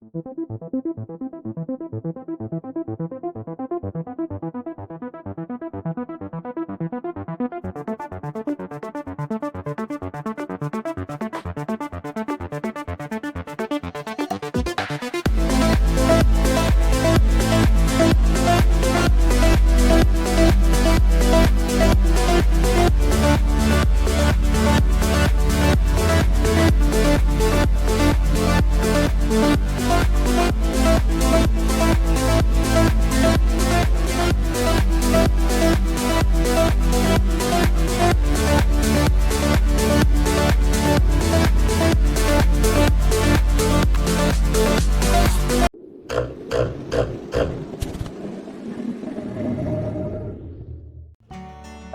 フフフフ。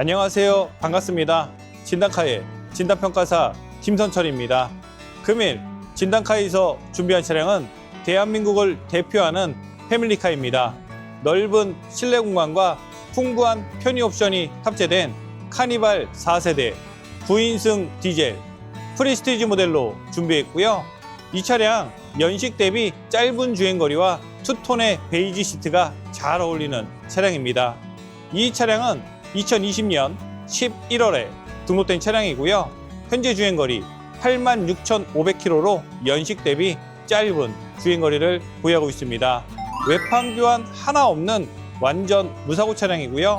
안녕하세요. 반갑습니다. 진단카의 진단평가사 김선철입니다. 금일 진단카에서 준비한 차량은 대한민국을 대표하는 패밀리카입니다. 넓은 실내 공간과 풍부한 편의 옵션이 탑재된 카니발 4세대 9인승 디젤 프리스티지 모델로 준비했고요. 이 차량 연식 대비 짧은 주행거리와 투톤의 베이지 시트가 잘 어울리는 차량입니다. 이 차량은 2020년 11월에 등록된 차량이고요. 현재 주행거리 86,500km로 연식 대비 짧은 주행거리를 보유하고 있습니다. 외판 교환 하나 없는 완전 무사고 차량이고요.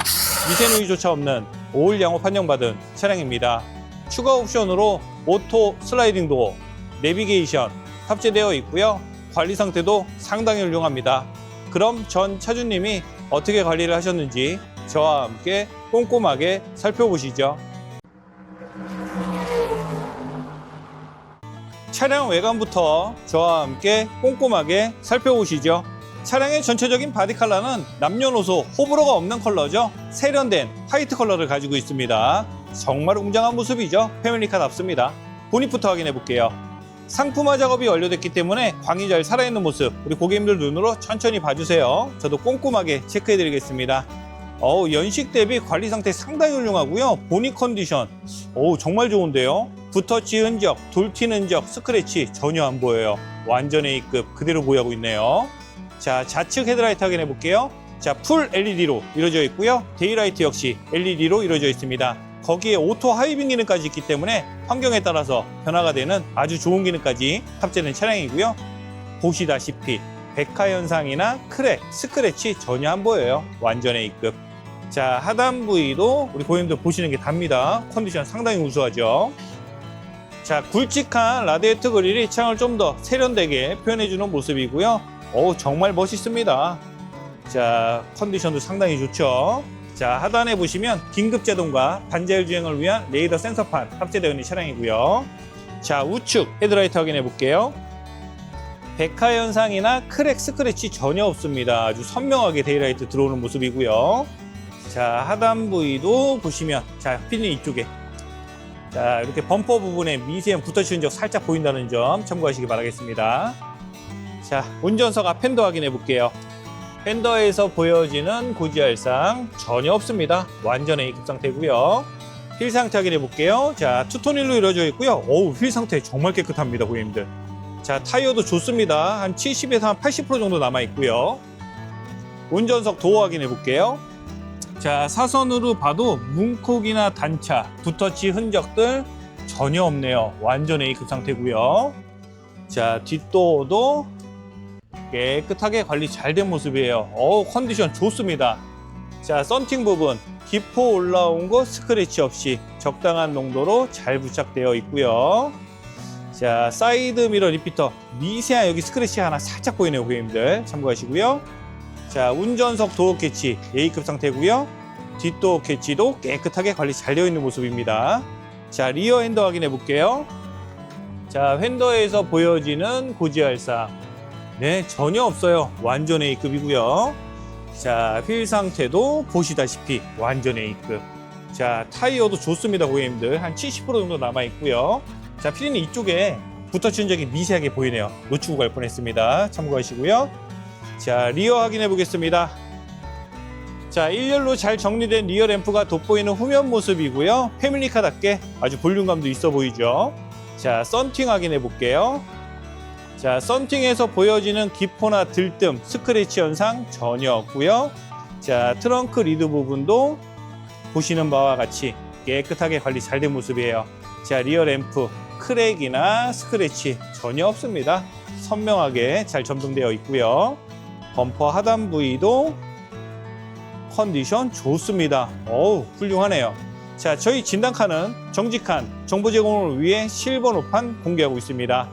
미세 누이조차 없는 5일 양호 판정받은 차량입니다. 추가 옵션으로 오토 슬라이딩 도어, 내비게이션 탑재되어 있고요. 관리 상태도 상당히 훌륭합니다. 그럼 전 차주님이 어떻게 관리를 하셨는지 저와 함께 꼼꼼하게 살펴보시죠. 차량 외관부터 저와 함께 꼼꼼하게 살펴보시죠. 차량의 전체적인 바디 컬러는 남녀노소 호불호가 없는 컬러죠. 세련된 화이트 컬러를 가지고 있습니다. 정말 웅장한 모습이죠. 패밀리카답습니다. 보닛부터 확인해 볼게요. 상품화 작업이 완료됐기 때문에 광이 잘 살아있는 모습 우리 고객님들 눈으로 천천히 봐주세요. 저도 꼼꼼하게 체크해 드리겠습니다. 어우, 연식 대비 관리 상태 상당히 훌륭하고요. 보닛 컨디션 어우, 정말 좋은데요. 붓터치 흔적, 돌튄 흔적, 스크래치 전혀 안 보여요. 완전 A급 그대로 보유하고 있네요. 자, 좌측 헤드라이트 확인해 볼게요. 자, 풀 LED로 이루어져 있고요. 데이라이트 역시 LED로 이루어져 있습니다. 거기에 오토 하이빙 기능까지 있기 때문에 환경에 따라서 변화가 되는 아주 좋은 기능까지 탑재된 차량이고요. 보시다시피 백화 현상이나 크랙, 스크래치 전혀 안 보여요. 완전 A급. 자, 하단 부위도 우리 고객님들 보시는 게 답니다. 컨디션 상당히 우수하죠. 자, 굵직한 라디에이터 그릴이 차량을 좀 더 세련되게 표현해주는 모습이고요. 어우, 정말 멋있습니다. 자, 컨디션도 상당히 좋죠. 자, 하단에 보시면 긴급 제동과 반자율 주행을 위한 레이더 센서판 탑재되어 있는 차량이고요. 자, 우측 헤드라이트 확인해 볼게요. 백화 현상이나 크랙 스크래치 전혀 없습니다. 아주 선명하게 데이라이트 들어오는 모습이고요. 자, 하단 부위도 보시면 자, 피는 이쪽에 자, 이렇게 범퍼 부분에 미세한 붓터치 흔적 살짝 보인다는 점 참고하시기 바라겠습니다. 자, 운전석 앞 팬더 확인해 볼게요. 팬더에서 보여지는 고지혈상 전혀 없습니다. 완전 A급 상태고요. 휠 상태 확인해 볼게요. 자, 투톤1로 이루어져 있고요. 어우, 휠 상태 정말 깨끗합니다, 고객님들. 자, 타이어도 좋습니다. 한 70에서 한 80% 정도 남아 있고요. 운전석 도어 확인해 볼게요. 자, 사선으로 봐도 문콕이나 단차, 붓터치 흔적들 전혀 없네요. 완전 A급 상태고요. 자, 뒷도어도 깨끗하게 관리 잘 된 모습이에요. 어우, 컨디션 좋습니다. 자, 썬팅 부분 기포 올라온 거 스크래치 없이 적당한 농도로 잘 부착되어 있고요. 자, 사이드 미러 리피터 미세한 여기 스크래치 하나 살짝 보이네요, 고객님들. 참고하시고요. 자, 운전석 도어 캐치 A급 상태고요. 뒷도어 캐치도 깨끗하게 관리 잘 되어 있는 모습입니다. 자, 리어 핸더 확인해 볼게요. 자, 핸더에서 보여지는 고지혈상. 네, 전혀 없어요. 완전 A급이고요. 자, 휠 상태도 보시다시피 완전 A급. 자, 타이어도 좋습니다, 고객님들. 한 70% 정도 남아 있고요. 자, 피디는 이쪽에 붓터치 흔적이 미세하게 보이네요. 놓치고 갈 뻔했습니다. 참고하시고요. 자, 리어 확인해 보겠습니다. 자, 일렬로 잘 정리된 리어 램프가 돋보이는 후면 모습이고요. 패밀리카답게 아주 볼륨감도 있어 보이죠. 자, 썬팅 확인해 볼게요. 자, 썬팅에서 보여지는 기포나 들뜸, 스크래치 현상 전혀 없고요. 자, 트렁크 리드 부분도 보시는 바와 같이 깨끗하게 관리 잘 된 모습이에요. 자, 리어 램프 크랙이나 스크래치 전혀 없습니다. 선명하게 잘 점등되어 있고요. 범퍼 하단 부위도 컨디션 좋습니다. 어우, 훌륭하네요. 자, 저희 진단카는 정직한 정보 제공을 위해 실버 노판 공개하고 있습니다.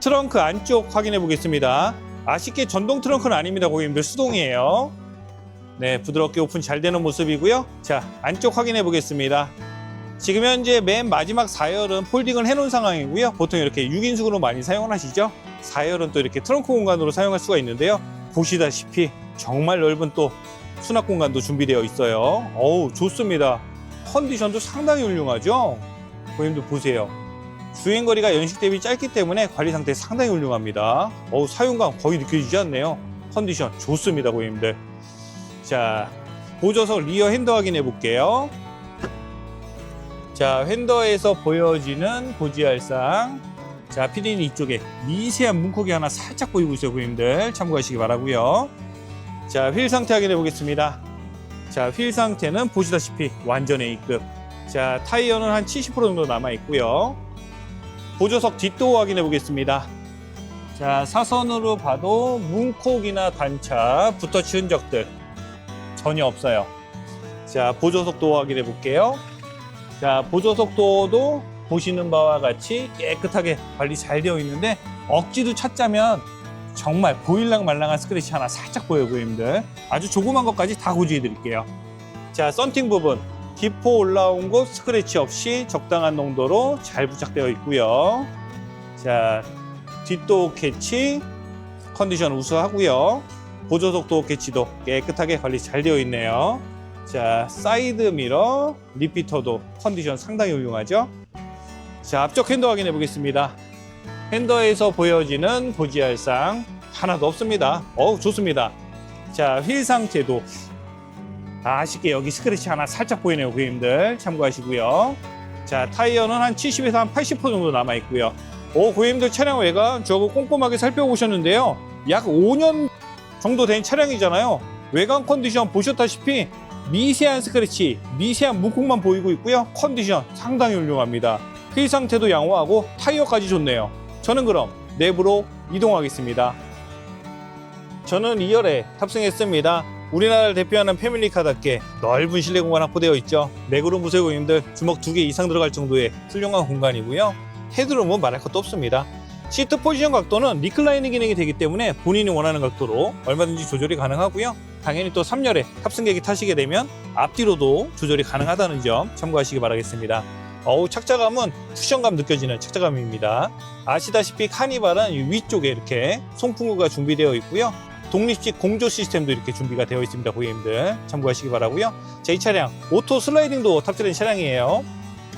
트렁크 안쪽 확인해 보겠습니다. 아쉽게 전동 트렁크는 아닙니다, 고객님들. 수동이에요. 네, 부드럽게 오픈 잘 되는 모습이고요. 자, 안쪽 확인해 보겠습니다. 지금 현재 맨 마지막 4열은 폴딩을 해놓은 상황이고요. 보통 이렇게 6인승으로 많이 사용을 하시죠. 4열은 또 이렇게 트렁크 공간으로 사용할 수가 있는데요. 보시다시피 정말 넓은 또 수납 공간도 준비되어 있어요. 어우, 좋습니다. 컨디션도 상당히 훌륭하죠? 고객님들 보세요. 주행거리가 연식 대비 짧기 때문에 관리 상태 상당히 훌륭합니다. 어우, 사용감 거의 느껴지지 않네요. 컨디션 좋습니다, 고객님들. 자, 보조석 리어 핸더 확인해 볼게요. 자, 핸더에서 보여지는 고지알상. 자, 피디는 이쪽에 미세한 문콕이 하나 살짝 보이고 있어요, 고객님들. 참고하시기 바라고요. 자, 휠 상태 확인해 보겠습니다. 자, 휠 상태는 보시다시피 완전 A급. 자, 타이어는 한 70% 정도 남아 있고요. 보조석 뒷도 확인해 보겠습니다. 자, 사선으로 봐도 문콕이나 단차, 붓터치 흔적들 전혀 없어요. 자, 보조석도 확인해 볼게요. 자, 보조석도도 보시는 바와 같이 깨끗하게 관리 잘 되어 있는데 억지로 찾자면 정말 보일랑 말랑한 스크래치 하나 살짝 보여요, 고객님들. 아주 조그만 것까지 다 고지해 드릴게요. 자, 썬팅 부분. 기포 올라온 곳 스크래치 없이 적당한 농도로 잘 부착되어 있고요. 자, 뒷도 캐치 컨디션 우수하고요. 보조석도 캐치도 깨끗하게 관리 잘 되어 있네요. 자, 사이드 미러, 리피터도 컨디션 상당히 훌륭하죠. 자, 앞쪽 핸더 확인해 보겠습니다. 핸더에서 보여지는 고지알상 하나도 없습니다. 어우, 좋습니다. 자, 휠 상태도 아쉽게 여기 스크래치 하나 살짝 보이네요, 고객님들. 참고하시고요. 자, 타이어는 한 70에서 한 80% 정도 남아 있고요. 오, 고객님들 차량 외관 저거 꼼꼼하게 살펴보셨는데요. 약 5년 정도 된 차량이잖아요. 외관 컨디션 보셨다시피 미세한 스크래치, 미세한 문콕만 보이고 있고요. 컨디션 상당히 훌륭합니다. 휠 상태도 양호하고 타이어까지 좋네요. 저는 그럼 내부로 이동하겠습니다. 저는 2열에 탑승했습니다. 우리나라를 대표하는 패밀리카답게 넓은 실내 공간 확보되어 있죠. 레그룸 고객님들 주먹 두 개 이상 들어갈 정도의 훌륭한 공간이고요. 헤드룸은 말할 것도 없습니다. 시트 포지션 각도는 리클라이닝 기능이 되기 때문에 본인이 원하는 각도로 얼마든지 조절이 가능하고요. 당연히 또 3열에 탑승객이 타시게 되면 앞뒤로도 조절이 가능하다는 점 참고하시기 바라겠습니다. 어우 착자감은 쿠션감 느껴지는 착자감입니다. 아시다시피 카니발은 이 위쪽에 이렇게 송풍구가 준비되어 있고요. 독립식 공조 시스템도 이렇게 준비가 되어 있습니다. 고객님들 참고하시기 바라고요. 제 이 차량 오토 슬라이딩도 탑재된 차량이에요.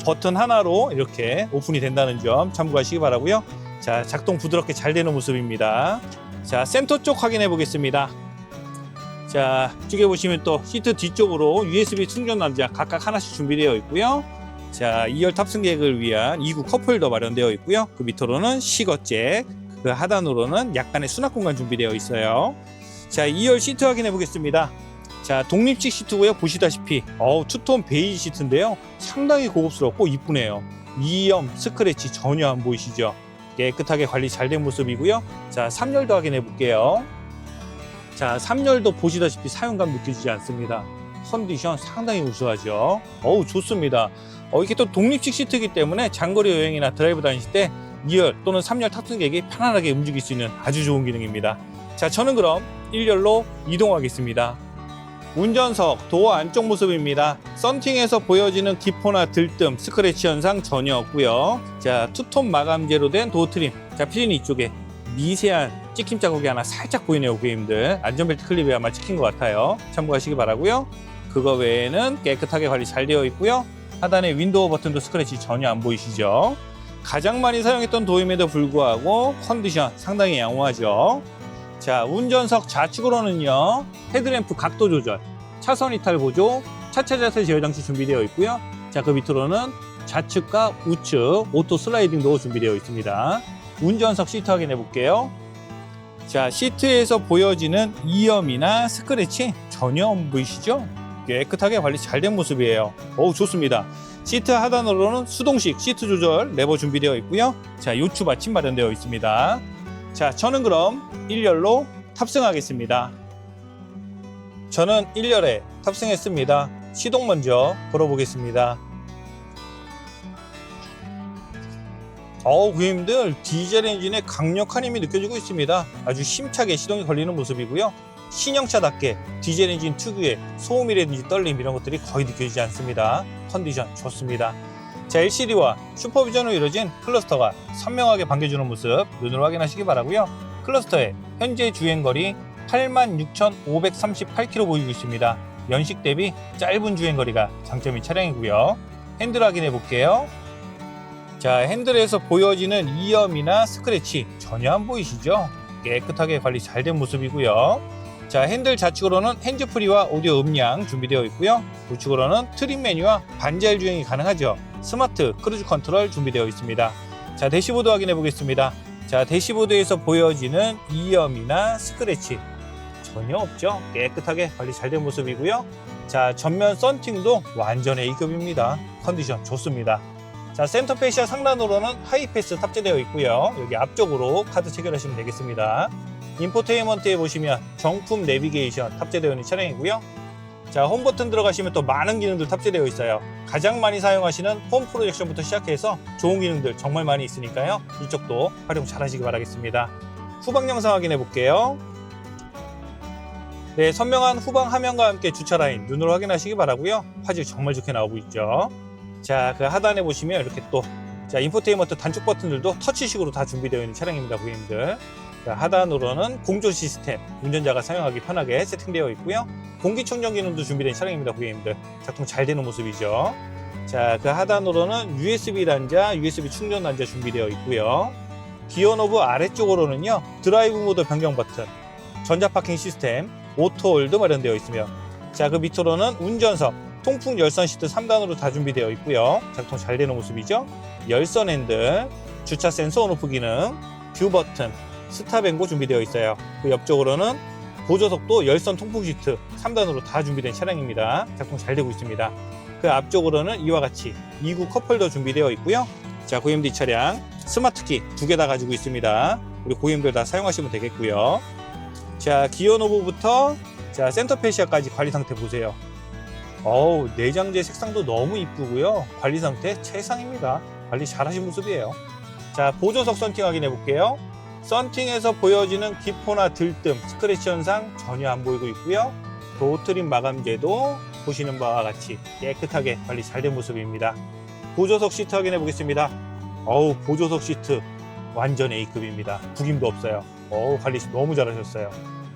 버튼 하나로 이렇게 오픈이 된다는 점 참고하시기 바라고요. 자 작동 부드럽게 잘 되는 모습입니다. 자 센터 쪽 확인해 보겠습니다. 자 이쪽에 보시면 또 시트 뒤쪽으로 USB 충전 단자 각각 하나씩 준비되어 있고요. 자 2열 탑승객을 위한 2구 컵홀더 마련되어 있고요. 그 밑으로는 시거잭, 그 하단으로는 약간의 수납 공간 준비되어 있어요. 자 2열 시트 확인해 보겠습니다. 자 독립식 시트고요. 보시다시피 어우 투톤 베이지 시트인데요. 상당히 고급스럽고 이쁘네요. 이염 스크래치 전혀 안 보이시죠? 깨끗하게 관리 잘 된 모습이고요. 자 3열도 확인해 볼게요. 자 3열도 보시다시피 사용감 느껴지지 않습니다. 컨디션 상당히 우수하죠. 어우 좋습니다. 어, 이게 또 독립식 시트이기 때문에 장거리 여행이나 드라이브 다니실 때 2열 또는 3열 탑승객이 편안하게 움직일 수 있는 아주 좋은 기능입니다. 자, 저는 그럼 1열로 이동하겠습니다. 운전석, 도어 안쪽 모습입니다. 썬팅에서 보여지는 기포나 들뜸, 스크래치 현상 전혀 없고요. 자, 투톤 마감재로 된 도어 트림. 자, 피디는 이쪽에 미세한 찍힘 자국이 하나 살짝 보이네요, 고객님들. 안전벨트 클립이 아마 찍힌 것 같아요. 참고하시기 바라고요. 그거 외에는 깨끗하게 관리 잘 되어 있고요. 하단에 윈도우 버튼도 스크래치 전혀 안 보이시죠? 가장 많이 사용했던 도임에도 불구하고 컨디션 상당히 양호하죠. 자, 운전석 좌측으로는요, 헤드램프 각도 조절, 차선 이탈 보조, 차체 자세 제어 장치 준비되어 있고요. 자, 그 밑으로는 좌측과 우측 오토 슬라이딩도 준비되어 있습니다. 자, 운전석 시트 확인해 볼게요. 자, 시트에서 보여지는 이염이나 스크래치 전혀 안 보이시죠? 깨끗하게 관리 잘 된 모습이에요. 어우, 좋습니다. 시트 하단으로는 수동식 시트 조절 레버 준비되어 있고요. 자, 요추 받침 마련되어 있습니다. 자, 저는 그럼 1열로 탑승하겠습니다. 저는 1열에 탑승했습니다. 시동 먼저 걸어보겠습니다. 어우, 고객님들 디젤 엔진의 강력한 힘이 느껴지고 있습니다. 아주 힘차게 시동이 걸리는 모습이고요. 신형차답게 디젤 엔진 특유의 소음이라든지 떨림 이런 것들이 거의 느껴지지 않습니다. 컨디션 좋습니다. 자, LCD와 슈퍼비전으로 이루어진 클러스터가 선명하게 반겨주는 모습 눈으로 확인하시기 바라고요. 클러스터의 현재 주행거리 86,538km 보이고 있습니다. 연식 대비 짧은 주행거리가 장점인 차량이고요. 핸들 확인해 볼게요. 자, 핸들에서 보여지는 이염이나 스크래치 전혀 안 보이시죠? 깨끗하게 관리 잘 된 모습이고요. 자, 핸들 좌측으로는 핸즈프리와 오디오 음량 준비되어 있고요. 우측으로는 트림 메뉴와 반자율 주행이 가능하죠. 스마트 크루즈 컨트롤 준비되어 있습니다. 자, 대시보드 확인해 보겠습니다. 자, 대시보드에서 보여지는 이염이나 스크래치 전혀 없죠. 깨끗하게 관리 잘 된 모습이고요. 자, 전면 썬팅도 완전 A급입니다. 컨디션 좋습니다. 자, 센터 페시아 상단으로는 하이패스 탑재되어 있고요. 여기 앞쪽으로 카드 체결하시면 되겠습니다. 인포테인먼트에 보시면 정품 내비게이션 탑재되어 있는 차량이고요. 자, 홈 버튼 들어가시면 또 많은 기능들 탑재되어 있어요. 가장 많이 사용하시는 홈 프로젝션부터 시작해서 좋은 기능들 정말 많이 있으니까요. 이쪽도 활용 잘 하시기 바라겠습니다. 후방 영상 확인해 볼게요. 네, 선명한 후방 화면과 함께 주차 라인 눈으로 확인하시기 바라고요. 화질 정말 좋게 나오고 있죠. 자, 그 하단에 보시면 이렇게 또 자, 인포테인먼트 단축 버튼들도 터치식으로 다 준비되어 있는 차량입니다, 고객님들. 자, 하단으로는 공조 시스템, 운전자가 사용하기 편하게 세팅되어 있고요. 공기청정 기능도 준비된 차량입니다, 고객님들. 작동 잘 되는 모습이죠. 자, 그 하단으로는 USB 단자, USB 충전 단자 준비되어 있고요. 기어 노브 아래쪽으로는요, 드라이브 모드 변경 버튼, 전자 파킹 시스템, 오토 홀드 마련되어 있으며, 자, 그 밑으로는 운전석, 통풍 열선 시트 3단으로 다 준비되어 있고요. 작동 잘 되는 모습이죠. 열선 핸들, 주차 센서 온오프 기능, 뷰 버튼, 스탑 앤고 준비되어 있어요. 그 옆쪽으로는 보조석도 열선 통풍 시트 3단으로 다 준비된 차량입니다. 작동 잘 되고 있습니다. 그 앞쪽으로는 이와 같이 2구 컵홀더 준비되어 있고요. 자, 이 차량 스마트키 두 개 다 가지고 있습니다. 우리 고객님들 다 사용하시면 되겠고요. 자, 기어 노브부터 자, 센터 페시아까지 관리 상태 보세요. 어우, 내장재 색상도 너무 이쁘고요. 관리 상태 최상입니다. 관리 잘 하신 모습이에요. 자, 보조석 썬팅 확인해 볼게요. 썬팅에서 보여지는 기포나 들뜸, 스크래치 현상 전혀 안 보이고 있고요. 도트림 마감재도 보시는 바와 같이 깨끗하게 관리 잘 된 모습입니다. 보조석 시트 확인해 보겠습니다. 어우, 보조석 시트 완전 A급입니다. 구김도 없어요. 어우, 관리 너무 잘하셨어요.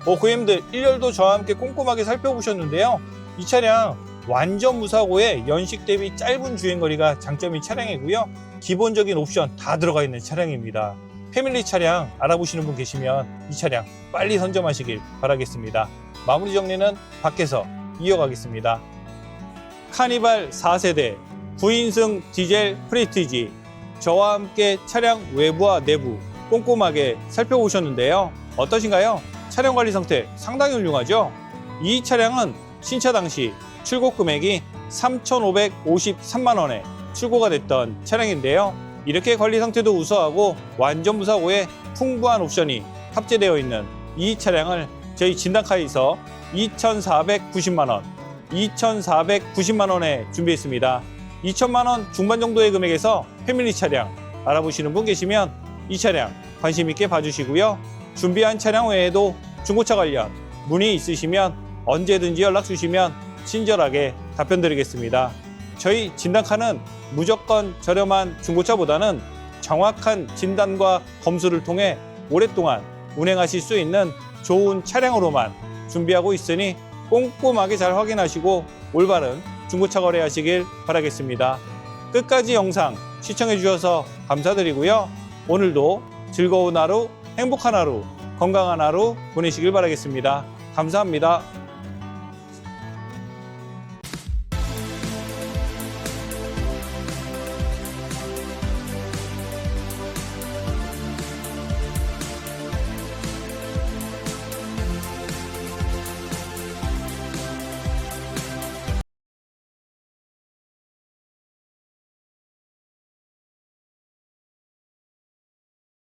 어, 고객님들 1열도 저와 함께 꼼꼼하게 살펴보셨는데요. 이 차량 완전 무사고에 연식 대비 짧은 주행거리가 장점인 차량이고요. 기본적인 옵션 다 들어가 있는 차량입니다. 패밀리 차량 알아보시는 분 계시면 이 차량 빨리 선점하시길 바라겠습니다. 마무리 정리는 밖에서 이어가겠습니다. 카니발 4세대 9인승 디젤 프리티지 저와 함께 차량 외부와 내부 꼼꼼하게 살펴보셨는데요. 어떠신가요? 차량 관리 상태 상당히 훌륭하죠? 이 차량은 신차 당시 출고 금액이 3,553만 원에 출고가 됐던 차량인데요. 이렇게 관리 상태도 우수하고 완전 무사고에 풍부한 옵션이 탑재되어 있는 이 차량을 저희 진단카에서 2,490만 원, 2,490만 원에 준비했습니다. 2천만 원 중반 정도의 금액에서 패밀리 차량 알아보시는 분 계시면 이 차량 관심 있게 봐주시고요. 준비한 차량 외에도 중고차 관련 문의 있으시면 언제든지 연락 주시면 친절하게 답변 드리겠습니다. 저희 진단카는 무조건 저렴한 중고차보다는 정확한 진단과 검수를 통해 오랫동안 운행하실 수 있는 좋은 차량으로만 준비하고 있으니 꼼꼼하게 잘 확인하시고 올바른 중고차 거래하시길 바라겠습니다. 끝까지 영상 시청해 주셔서 감사드리고요. 오늘도 즐거운 하루, 행복한 하루, 건강한 하루 보내시길 바라겠습니다. 감사합니다.